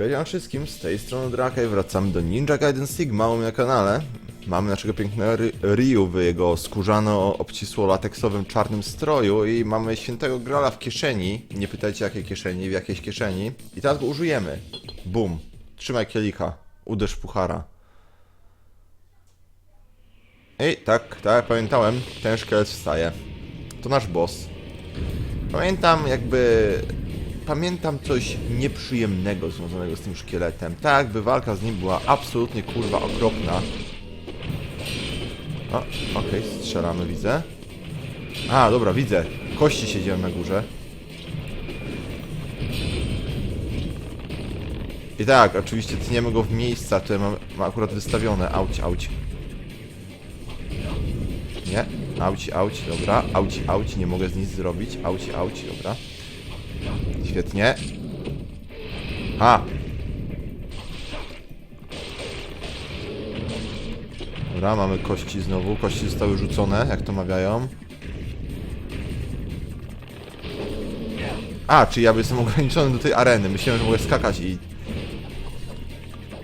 Cześć wszystkim, z tej strony Draka i wracamy do Ninja Gaiden Sigma na kanale. Mamy naszego pięknego Ry- Ryu w jego skórzano obcisło lateksowym czarnym stroju i mamy świętego grala w kieszeni. Nie pytajcie jakiej kieszeni, w jakiejś kieszeni. I teraz go użyjemy. Bum. Trzymaj kielicha. Uderz puchara. I tak, tak pamiętałem, ten szkielet wstaje. To nasz boss. Pamiętam jakby... Pamiętam coś nieprzyjemnego związanego z tym szkieletem. Tak, by walka z nim była absolutnie kurwa okropna. O, okej, strzelamy, widzę. A, dobra, widzę. Kości siedziałem na górze. I tak, oczywiście tniemy go w miejsca, które mam, ma akurat wystawione. Auć, auć. Nie, auci, auci, dobra. Auci, auci, nie mogę z nic zrobić. Auci, auci, dobra. Świetnie. A! Dobra, mamy kości znowu. Kości zostały rzucone, jak to mawiają. A, czyli ja jestem ograniczony do tej areny. Myślałem, że mogę skakać i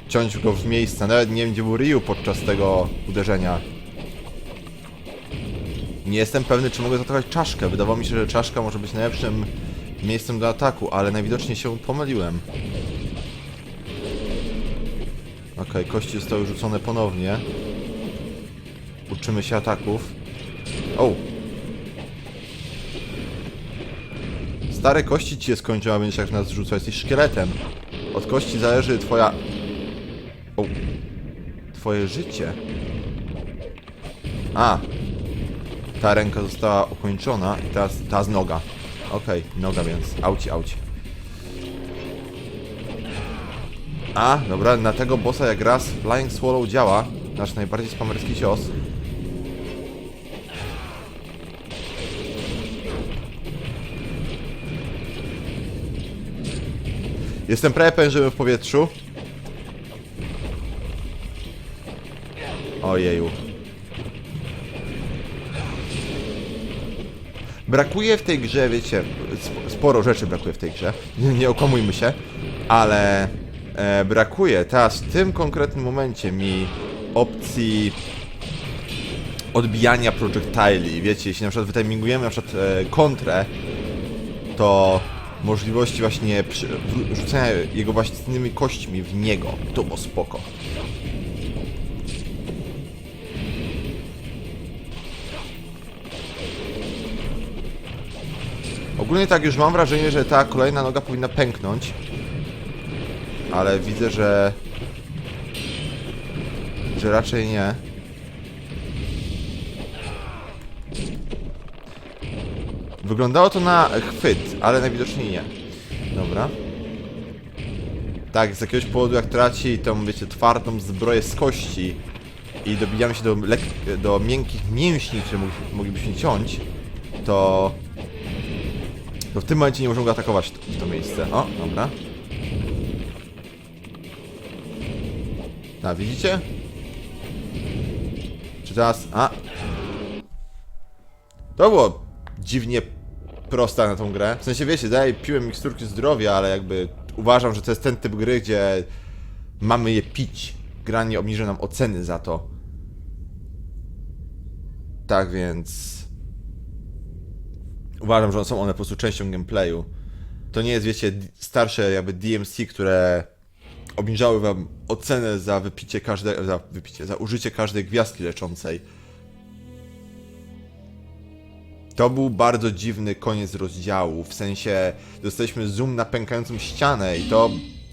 ciąć go w miejsce. Nawet nie wiem, gdzie był Ryu podczas tego uderzenia. Nie jestem pewny, czy mogę zaatakować czaszkę. Wydawało mi się, że czaszka może być najlepszym miejscem do ataku, ale najwidoczniej się pomyliłem. Okej, kości zostały rzucone ponownie. Uczymy się ataków. O! Stare kości ci się skończyły, a będziesz jak nas rzucać. Jesteś szkieletem. Od kości zależy twoja... O! Twoje życie. A! Ta ręka została ukończona i teraz, teraz noga. Okej, noga więc. Auci, auci. A, dobra, na tego bossa jak raz Flying Swallow działa. Nasz najbardziej spamerski cios. Jestem prawie pewien, w powietrzu. Ojeju. Brakuje w tej grze, wiecie, sp- sporo rzeczy brakuje w tej grze, nie, okłamujmy się, ale e, brakuje. Teraz w tym konkretnym momencie mi opcji odbijania projectili, wiecie, jeśli na przykład wytimingujemy na przykład e, kontrę, to możliwości właśnie przy, rzucenia jego własnymi kośćmi w niego, to było spoko. Ogólnie tak już mam wrażenie, że ta kolejna noga powinna pęknąć. Ale widzę, że... Że raczej nie. Wyglądało to na chwyt, ale najwidoczniej nie. Dobra. Tak, z jakiegoś powodu jak traci tą, wiecie, twardą zbroję z kości i dobijamy się do, do miękkich mięśni, które mogli- moglibyśmy ciąć, to to w tym momencie nie możemy go atakować w to, miejsce. O, dobra. A, widzicie? Czy teraz... A! To było dziwnie proste na tą grę. W sensie, wiecie, daję piłem miksturki zdrowia, ale jakby uważam, że to jest ten typ gry, gdzie mamy je pić. Gra nie obniży nam oceny za to. Tak więc... Uważam, że są one po prostu częścią gameplayu. To nie jest, wiecie, starsze jakby DMC, które obniżały wam ocenę za wypicie każdego, za wypicie, za użycie każdej gwiazdki leczącej. To był bardzo dziwny koniec rozdziału, w sensie dostaliśmy zoom na pękającą ścianę i to,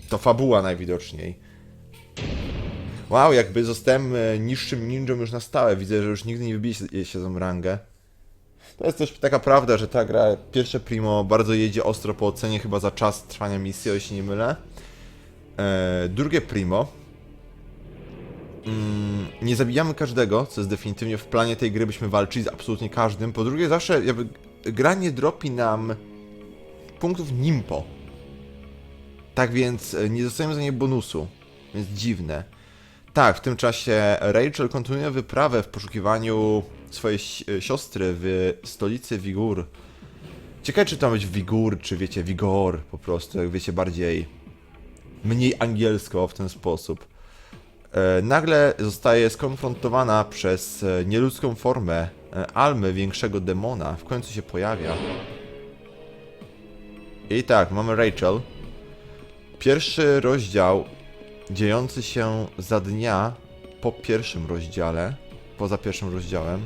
to fabuła najwidoczniej. Wow, jakby zostałem e, niższym ninją już na stałe, widzę, że już nigdy nie wybije się, się tą rangę. To jest też taka prawda, że ta gra pierwsze primo bardzo jedzie ostro po ocenie chyba za czas trwania misji, o się nie mylę. E, drugie primo. Mm, nie zabijamy każdego, co jest definitywnie w planie tej gry, byśmy walczyli z absolutnie każdym. Po drugie, zawsze jakby gra nie dropi nam punktów nimpo. Tak więc e, nie dostajemy za nie bonusu. Więc dziwne. Tak, w tym czasie Rachel kontynuuje wyprawę w poszukiwaniu swojej si- siostry w stolicy Wigur. Ciekawe, czy to ma być Wigur, czy wiecie, Wigor po prostu, jak wiecie, bardziej mniej angielsko w ten sposób. E, nagle zostaje skonfrontowana przez e, nieludzką formę e, Almy, większego demona. W końcu się pojawia. I tak, mamy Rachel. Pierwszy rozdział dziejący się za dnia po pierwszym rozdziale. Poza pierwszym rozdziałem.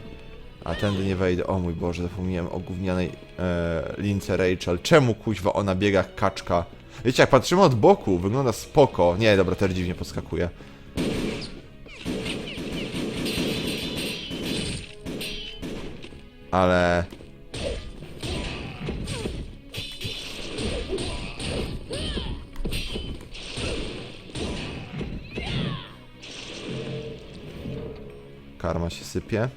A tędy nie wejdę. O mój Boże, zapomniałem o gównianej e, lince Rachel. Czemu kuźwa ona biega jak kaczka? Wiecie, jak patrzymy od boku, wygląda spoko. Nie, dobra, teraz dziwnie podskakuje. Ale... Karma się sypie.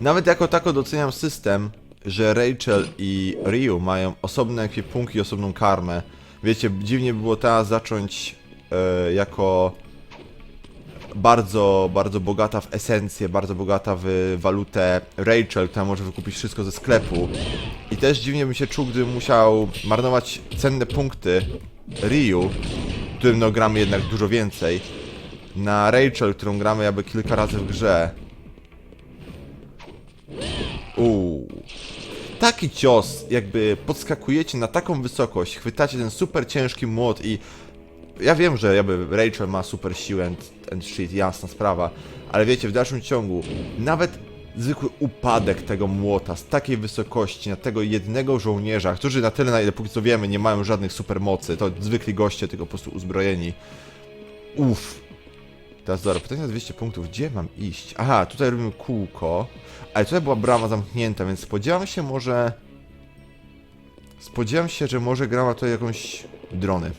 Nawet jako tako doceniam system, że Rachel i Ryu mają osobne ekwipunki i osobną karmę. Wiecie, dziwnie by było teraz zacząć e, jako bardzo, bardzo bogata w esencję, bardzo bogata w walutę Rachel, która może wykupić wszystko ze sklepu. I też dziwnie bym się czuł, gdybym musiał marnować cenne punkty Ryu, którym no gramy jednak dużo więcej, na Rachel, którą gramy jakby kilka razy w grze. Uuu. Taki cios, jakby podskakujecie na taką wysokość, chwytacie ten super ciężki młot i ja wiem, że jakby Rachel ma super siłę and, and shit, jasna sprawa, ale wiecie, w dalszym ciągu, nawet zwykły upadek tego młota z takiej wysokości na tego jednego żołnierza, którzy na tyle, na ile póki co wiemy, nie mają żadnych supermocy, to zwykli goście, tylko po prostu uzbrojeni. Uff. Teraz dobra, pytanie na 200 punktów, gdzie mam iść? Aha, tutaj robimy kółko, ale tutaj była brama zamknięta, więc spodziewam się może... Spodziewam się, że może gra ma tutaj jakąś drony.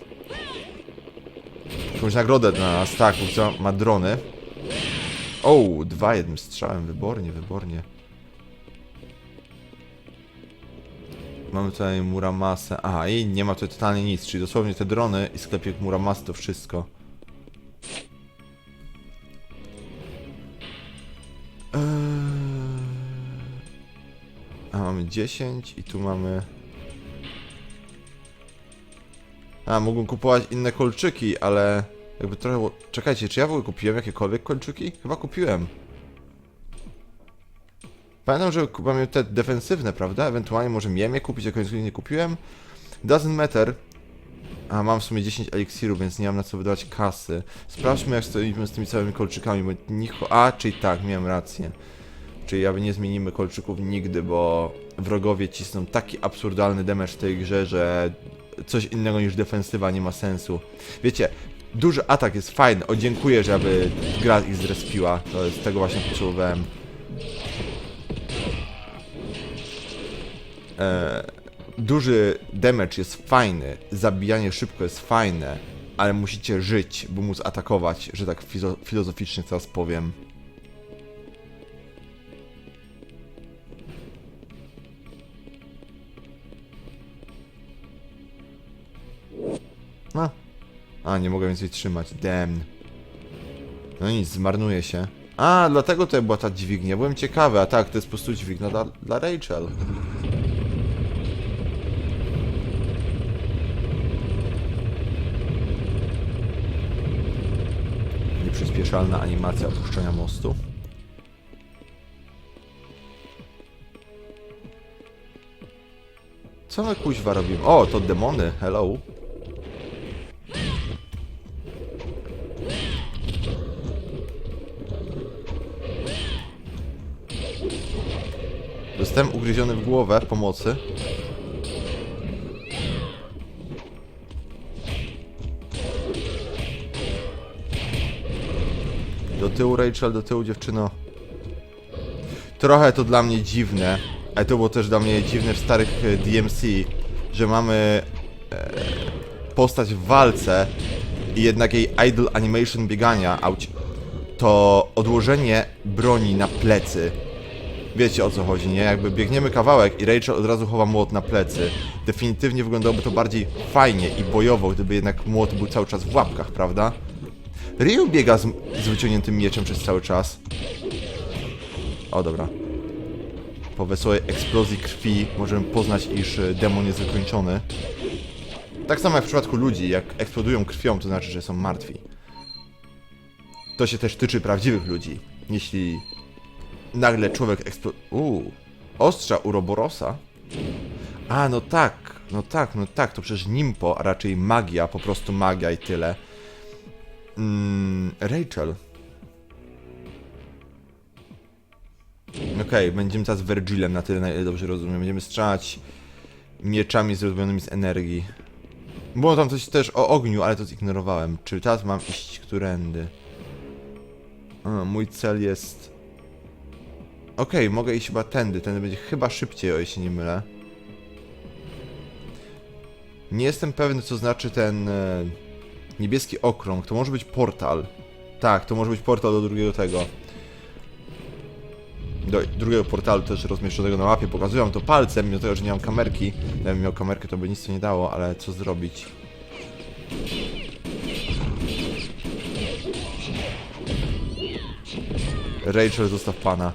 Jakąś nagrodę dla nas, tak, bo ma drony. O, dwa jednym strzałem, wybornie, wybornie. Mamy tutaj Muramasę. Aha, i nie ma tutaj totalnie nic, czyli dosłownie te drony i sklepik Muramasy to wszystko. 10 i tu mamy... A, mógłbym kupować inne kolczyki, ale... Jakby trochę... Czekajcie, czy ja w ogóle kupiłem jakiekolwiek kolczyki? Chyba kupiłem. Pamiętam, że kupiłem te defensywne, prawda? Ewentualnie może miałem je kupić, a końcu nie kupiłem. Doesn't matter. A, mam w sumie 10 eliksirów, więc nie mam na co wydawać kasy. Sprawdźmy, jak stoimy z tymi całymi kolczykami, bo niko... A, czyli tak, miałem rację. Czyli jakby nie zmienimy kolczyków nigdy, bo wrogowie cisną taki absurdalny damage w tej grze, że coś innego niż defensywa nie ma sensu. Wiecie, duży atak jest fajny. O, dziękuję, że aby gra ich zrespiła. To jest tego właśnie potrzebowałem. Eee, duży damage jest fajny, zabijanie szybko jest fajne, ale musicie żyć, by móc atakować, że tak filozoficznie teraz powiem. A, nie mogę więcej trzymać. Damn. No nic, zmarnuje się. A, dlatego to była ta dźwignia. Byłem ciekawy, a tak, to jest po prostu dźwignia dla, dla Rachel. Nieprzyspieszalna animacja opuszczenia mostu. Co my kuźwa robimy? O, to demony, hello. Zostałem ugryziony w głowę pomocy. Do tyłu Rachel, do tyłu dziewczyno. Trochę to dla mnie dziwne, ale to było też dla mnie dziwne w starych e, DMC, że mamy e, postać w walce i jednak jej idle animation biegania, auć, to odłożenie broni na plecy Wiecie o co chodzi, nie? Jakby biegniemy kawałek i Rachel od razu chowa młot na plecy. Definitywnie wyglądałoby to bardziej fajnie i bojowo, gdyby jednak młot był cały czas w łapkach, prawda? Ryu biega z, z wyciągniętym mieczem przez cały czas. O, dobra. Po wesołej eksplozji krwi możemy poznać, iż e, demon jest wykończony. Tak samo jak w przypadku ludzi, jak eksplodują krwią, to znaczy, że są martwi. To się też tyczy prawdziwych ludzi. Jeśli nagle człowiek eksplo... Ostrza Uroborosa? A, no tak, no tak, no tak, to przecież Nimpo, a raczej magia, po prostu magia i tyle. Mm, Rachel. Okej, będziemy teraz Virgilem na tyle, na ile dobrze rozumiem. Będziemy strzelać mieczami zrobionymi z energii. Było tam coś też o ogniu, ale to zignorowałem. Czy teraz mam iść którędy? A, mój cel jest... Okej, mogę iść chyba tędy. Tędy będzie chyba szybciej, o się nie mylę. Nie jestem pewny, co znaczy ten e, niebieski okrąg. To może być portal. Tak, to może być portal do drugiego tego. Do drugiego portalu też rozmieszczonego na mapie. Pokazuję to palcem, mimo tego, że nie mam kamerki. Gdybym miał kamerkę, to by nic to nie dało, ale co zrobić? Rachel, zostaw pana.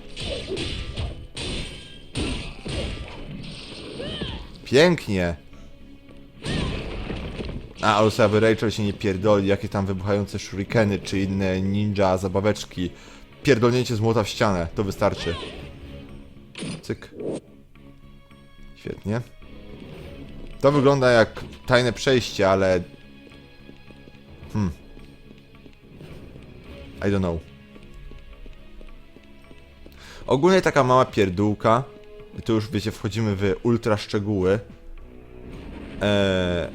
Pięknie! A, ale sobie, Rachel się nie pierdoli, jakie tam wybuchające shurikeny, czy inne ninja zabaweczki. Pierdolnięcie z młota w ścianę, to wystarczy. Cyk. Świetnie. To wygląda jak tajne przejście, ale... Hmm. I don't know. Ogólnie taka mała pierdółka. I tu już wiecie, wchodzimy w ultra szczegóły. Eee,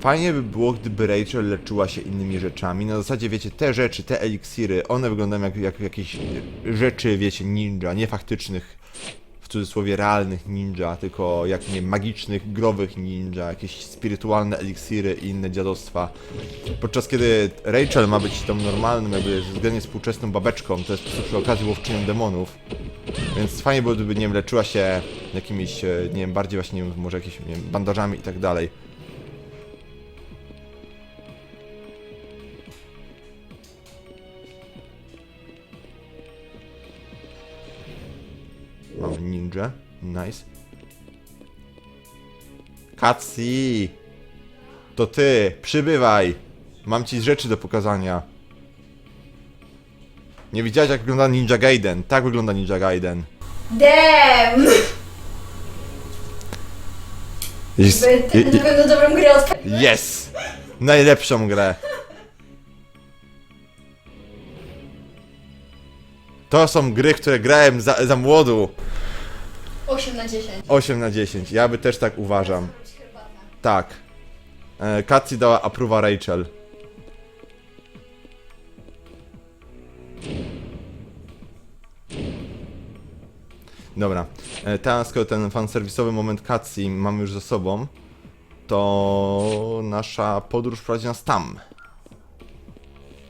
fajnie by było, gdyby Rachel leczyła się innymi rzeczami. Na zasadzie, wiecie, te rzeczy, te eliksiry, one wyglądają jak, jak jakieś rzeczy, wiecie, ninja, nie faktycznych, w cudzysłowie realnych ninja, tylko jak nie magicznych, growych ninja, jakieś spirytualne eliksiry i inne dziadostwa. Podczas kiedy Rachel ma być tą normalną, jakby względnie współczesną babeczką, to jest przy okazji łowczynią demonów. Więc fajnie byłoby, nie wiem, leczyła się jakimiś, e, nie wiem, bardziej właśnie, nie wiem, może jakimiś, nie wiem, bandażami i tak dalej. To ty! Przybywaj! Mam ci rzeczy do pokazania. Nie widziałeś jak wygląda Ninja Gaiden? Tak wygląda Ninja Gaiden. Damn! Jest, na pewno dobrą grę odpaliłeś. yes! Najlepszą grę. To są gry, które grałem za, za młodu. 8 na 10. 8 na 10. Ja by też tak uważam. Tak. E, dała approwa Rachel. Dobra. E, teraz, skoro ten fanserwisowy moment Katsi mamy już za sobą, to nasza podróż prowadzi nas tam.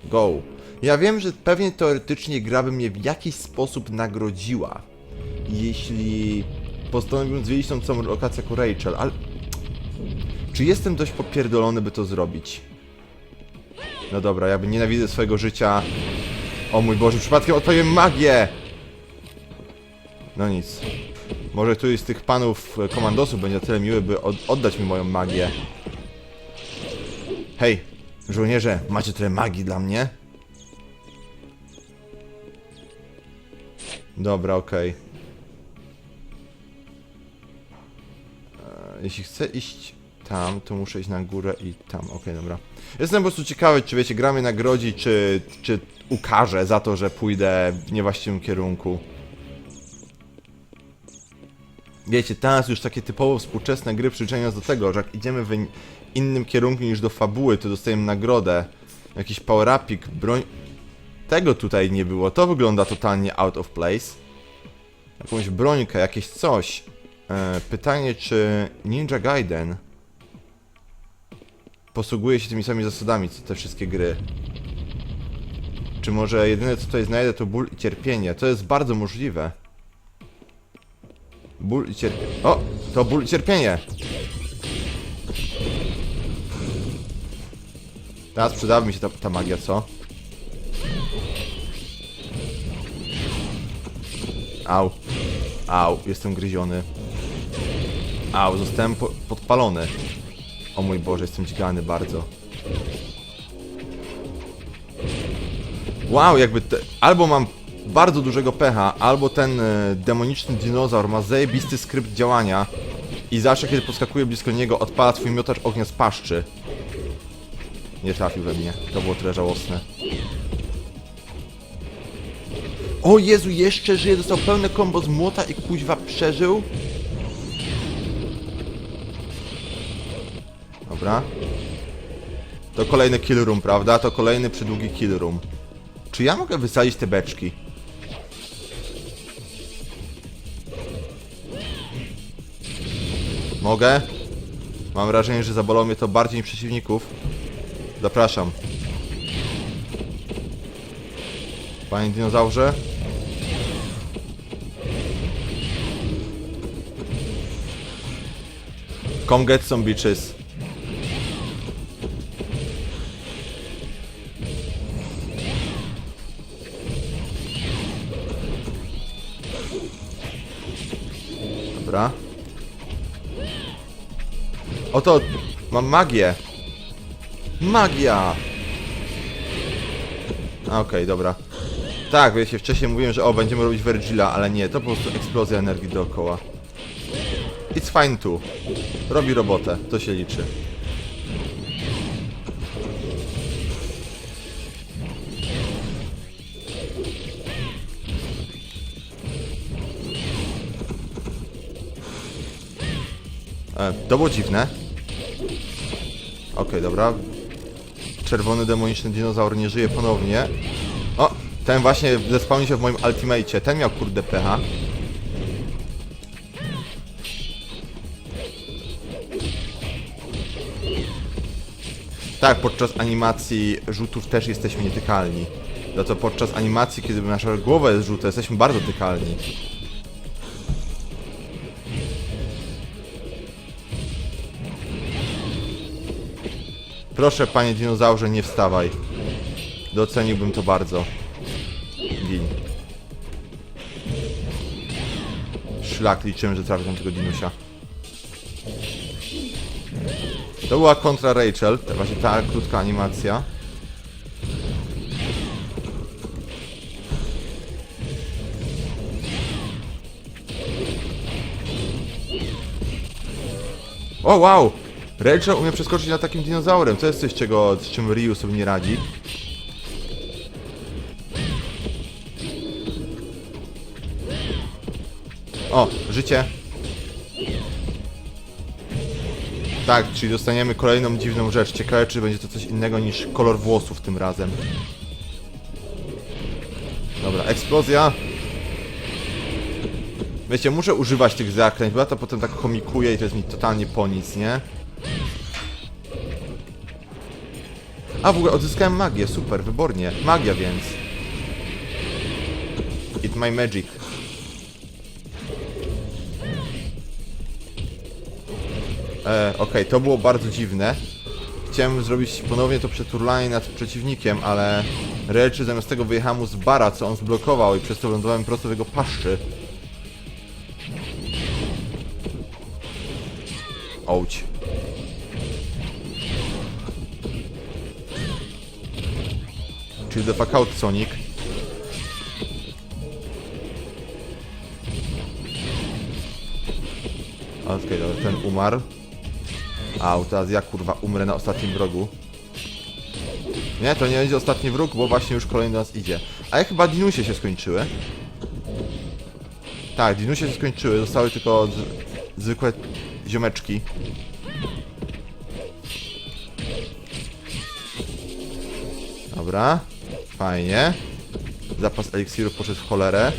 Go. Ja wiem, że pewnie teoretycznie gra by mnie w jakiś sposób nagrodziła, jeśli postanowiłbym zwiedzić tą całą lokację jako Rachel, ale... Czy jestem dość popierdolony, by to zrobić? No dobra, ja bym nienawidzę swojego życia. O mój Boże, przypadkiem odpaliłem magię! No nic. Może któryś z tych panów e, komandosów będzie tyle miły, by od oddać mi moją magię. Hej, żołnierze, macie tyle magii dla mnie? Dobra, okej. E, Jeśli chcę iść tam, to muszę iść na górę i tam. Okej, dobra. Jestem po prostu ciekawy, czy wiecie, gra mnie nagrodzi, czy, czy ukaże za to, że pójdę w niewłaściwym kierunku. Wiecie, teraz już takie typowo współczesne gry przyczyniają nas do tego, że jak idziemy w in- innym kierunku niż do fabuły, to dostajemy nagrodę. Jakiś power-upik, broń... Tego tutaj nie było, to wygląda totalnie out of place. Jakąś brońkę, jakieś coś. E, pytanie, czy Ninja Gaiden posługuje się tymi samymi zasadami, co te wszystkie gry? Czy może jedyne co tutaj znajdę to ból i cierpienie? To jest bardzo możliwe. Ból i cierpienie. O! To ból i cierpienie! Teraz przydałaby mi się ta, ta magia, co? Au. Au, jestem gryziony. Au, zostałem po podpalony. O mój Boże, jestem dźgany bardzo. Wow, jakby te, albo mam bardzo dużego pecha, albo ten e, demoniczny dinozaur ma zajebisty skrypt działania i zawsze kiedy podskakuje blisko niego odpala swój miotacz ognia z paszczy. Nie trafił we mnie, to było tyle żałosne. O Jezu, jeszcze żyje, dostał pełne kombo z młota i kuźwa przeżył. Dobra. To kolejny kill room, prawda? To kolejny przydługi kill room. Czy ja mogę wysadzić te beczki? Mogę? Mam wrażenie, że zabolało mnie to bardziej niż przeciwników. Zapraszam. Panie dinozaurze? Come get some bitches. Oto mam magię. Magia! Okej, dobra. Tak, wiecie, wcześniej mówiłem, że o, będziemy robić Virgila, ale nie, to po prostu eksplozja energii dookoła. It's fine too. Robi robotę, to się liczy. E, to było dziwne. Okej, dobra. Czerwony demoniczny dinozaur nie żyje ponownie. O, ten właśnie zespałnił się w moim ultimate. Ten miał kurde pecha. Tak, podczas animacji rzutów też jesteśmy nietykalni. Za to podczas animacji, kiedy nasza głowa jest żółta, jesteśmy bardzo tykalni. Proszę, panie dinozaurze, nie wstawaj. Doceniłbym to bardzo. Gin. Szlak, liczyłem, że trafię tam tego dinusia. To była kontra Rachel, właśnie ta krótka animacja. O wow! Rachel umie przeskoczyć na takim dinozaurem. To jest coś, czego, z czym Ryu sobie nie radzi. O, życie. Tak, czyli dostaniemy kolejną dziwną rzecz. Ciekawe, czy będzie to coś innego niż kolor włosów tym razem. Dobra, eksplozja. Wiecie, muszę używać tych zaklęć, bo ja to potem tak komikuję i to jest mi totalnie po nic, nie? A, w ogóle odzyskałem magię, super, wybornie. Magia więc. Eat my magic. E, Okej, to było bardzo dziwne. Chciałem zrobić ponownie to przeturlanie nad przeciwnikiem, ale Reczy zamiast tego wyjechałem mu z bara, co on zblokował i przez to lądowałem prosto w jego paszczy. Ouć. Czyli the fuck Sonic. Okej, dobra, ten umarł. Au, teraz ja kurwa umrę na ostatnim wrogu. Nie, to nie będzie ostatni wróg, bo właśnie już kolejny do nas idzie. A ja chyba dinusie się skończyły. Tak, dinusie się skończyły, zostały tylko zwykłe ziomeczki. Dobra, fajnie. Zapas eliksirów poszedł w cholerę.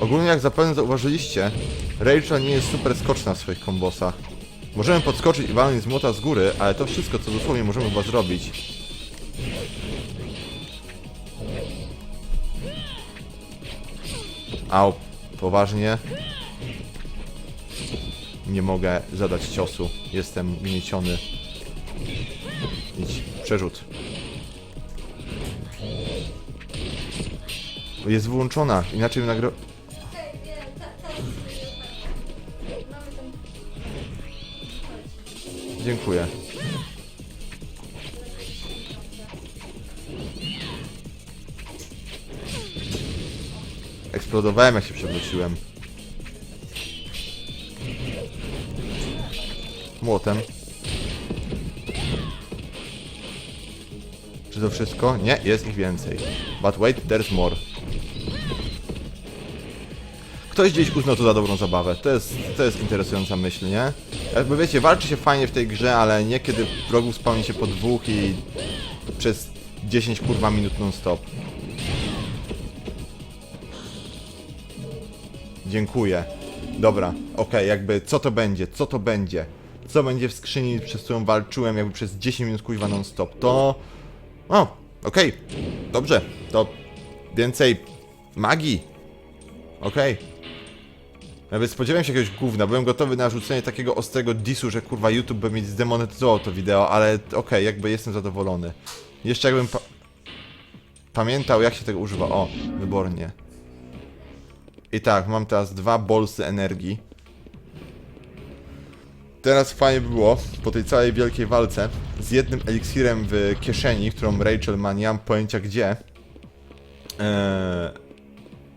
Ogólnie jak zapewne zauważyliście, Rachel nie jest super skoczna w swoich kombosach. Możemy podskoczyć i walnąć z młota z góry, ale to wszystko co dosłownie możemy chyba zrobić. Au, poważnie. Nie mogę zadać ciosu. Jestem gnieciony. Idź. Przerzut. Jest wyłączona, inaczej nagro... Dziękuję. Eksplodowałem jak się przewróciłem. Młotem. Czy to wszystko? Nie, jest ich więcej. But wait, there's more. Ktoś gdzieś uznał to za dobrą zabawę. To jest, to jest interesująca myśl, nie? Jakby wiecie, walczy się fajnie w tej grze, ale nie kiedy wrogów spawni się po dwóch i przez 10 kurwa minut non stop. Dziękuję. Dobra, okej, jakby co to będzie? Co to będzie? Co będzie w skrzyni, przez którą walczyłem jakby przez 10 minut kuźwa non stop? To... O, okej. Dobrze, to więcej magii. Okej. Nawet spodziewałem się jakiegoś gówna, byłem gotowy na rzucenie takiego ostrego disu, że kurwa YouTube by mi zdemonetyzował to wideo, ale okej, jakby jestem zadowolony. Jeszcze jakbym pa pamiętał jak się tego używa. O, wybornie. I tak, mam teraz dwa bolsy energii. Teraz fajnie by było, po tej całej wielkiej walce, z jednym eliksirem w kieszeni, którą Rachel ma, nie mam pojęcia gdzie, eee,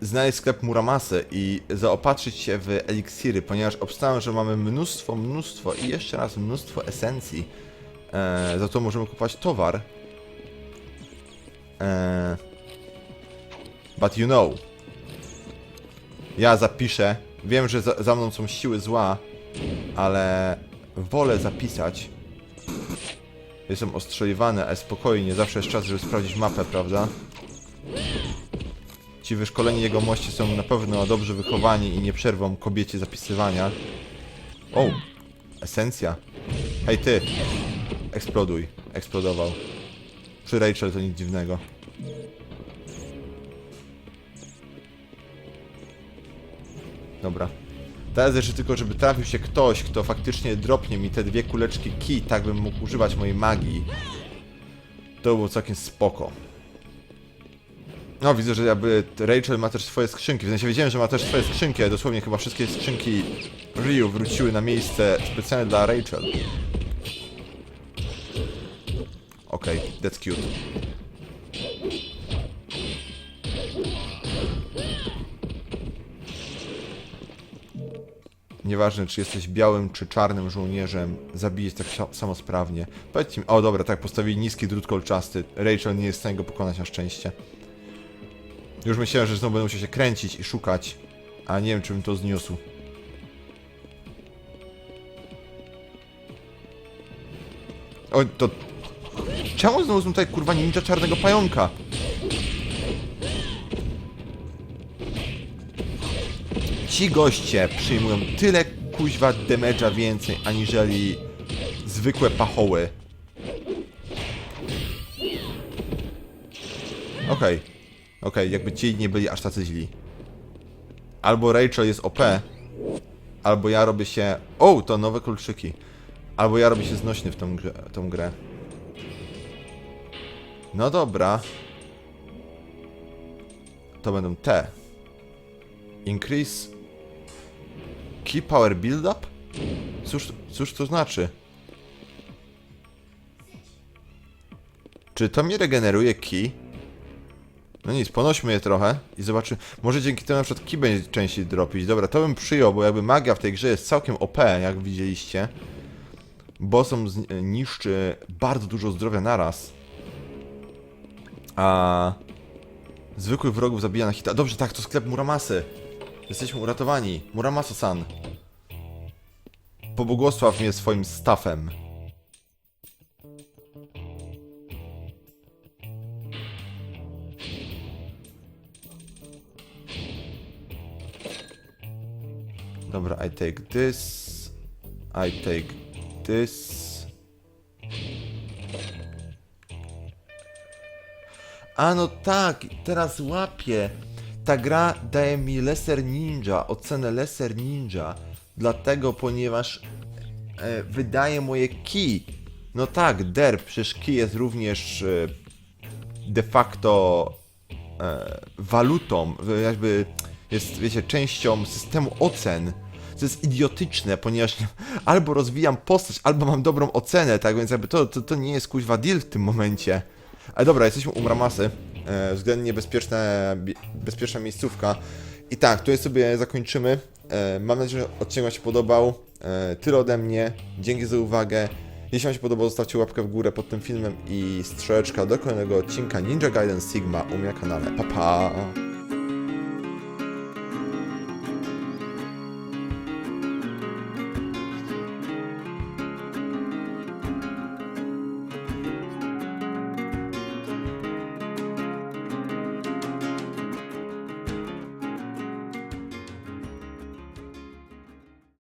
znaleźć sklep Muramasy i zaopatrzyć się w eliksiry, ponieważ obstałem, że mamy mnóstwo, mnóstwo i jeszcze raz mnóstwo esencji. E, za to możemy kupować towar. E, but you know. Ja zapiszę. Wiem, że za, za mną są siły zła, ale wolę zapisać. Jestem ostrzeliwany, ale spokojnie, zawsze jest czas, żeby sprawdzić mapę, prawda? Ci wyszkoleni jego mości są na pewno dobrze wychowani i nie przerwą kobiecie zapisywania. O! Esencja. Hej ty! Eksploduj. Eksplodował. Przy Rachel to nic dziwnego. Dobra. Teraz jeszcze tylko, żeby trafił się ktoś, kto faktycznie dropnie mi te dwie kuleczki key, tak bym mógł używać mojej magii. To było całkiem spoko. No, widzę, że jakby Rachel ma też swoje skrzynki. W sensie wiedziałem, że ma też swoje skrzynki, ale dosłownie chyba wszystkie skrzynki Ryu wróciły na miejsce specjalne dla Rachel. Okej, okay, that's cute. Nieważne, czy jesteś białym, czy czarnym żołnierzem, zabijesz tak sa- samosprawnie. Powiedzcie mi, o dobra, tak postawili niski drut kolczasty. Rachel nie jest w stanie go pokonać na szczęście. Już myślałem, że znowu będę musiał się kręcić i szukać, a nie wiem, czy bym to zniósł. Oj, to... Czemu znowu tutaj kurwa ninja czarnego pająka? Ci goście przyjmują tyle kuźwa damage'a więcej, aniżeli zwykłe pachoły. Okej. Okej, jakby ci nie byli aż tacy źli. Albo Rachel jest OP, albo ja robię się... O, to nowe kolczyki. Albo ja robię się znośny w tą grę. Tą grę. No dobra. To będą te. Increase... Key power build up? Cóż, cóż to znaczy? Czy to mi regeneruje key? No nic, ponośmy je trochę i zobaczymy. Może dzięki temu na przykład ki będzie częściej dropić. Dobra, to bym przyjął, bo jakby magia w tej grze jest całkiem OP, jak widzieliście. Bossom z- niszczy bardzo dużo zdrowia naraz. A zwykłych wrogów zabija na hita. Dobrze, tak, to sklep Muramasy. Jesteśmy uratowani. Muramasa-san. Pobłogosław mnie swoim stafem. Dobra, I take this. I take this. A no tak, teraz łapię. Ta gra daje mi Lesser Ninja, ocenę Lesser Ninja, dlatego ponieważ e, wydaje moje key No tak, derp, przecież kij jest również e, de facto e, walutą, e, jakby jest, wiecie, częścią systemu ocen. Co jest idiotyczne, ponieważ albo rozwijam postać, albo mam dobrą ocenę, tak więc jakby to, to, to nie jest kuźwa deal w tym momencie. Ale dobra, jesteśmy u Mramasy, e, względnie bezpieczne, bezpieczna miejscówka. I tak, tutaj sobie zakończymy. E, mam nadzieję, że odcinek Wam się podobał. E, tyle ode mnie, dzięki za uwagę. Jeśli Wam się podobało, zostawcie łapkę w górę pod tym filmem i strzałeczka do kolejnego odcinka Ninja Gaiden Sigma u mnie na kanale. Pa, pa!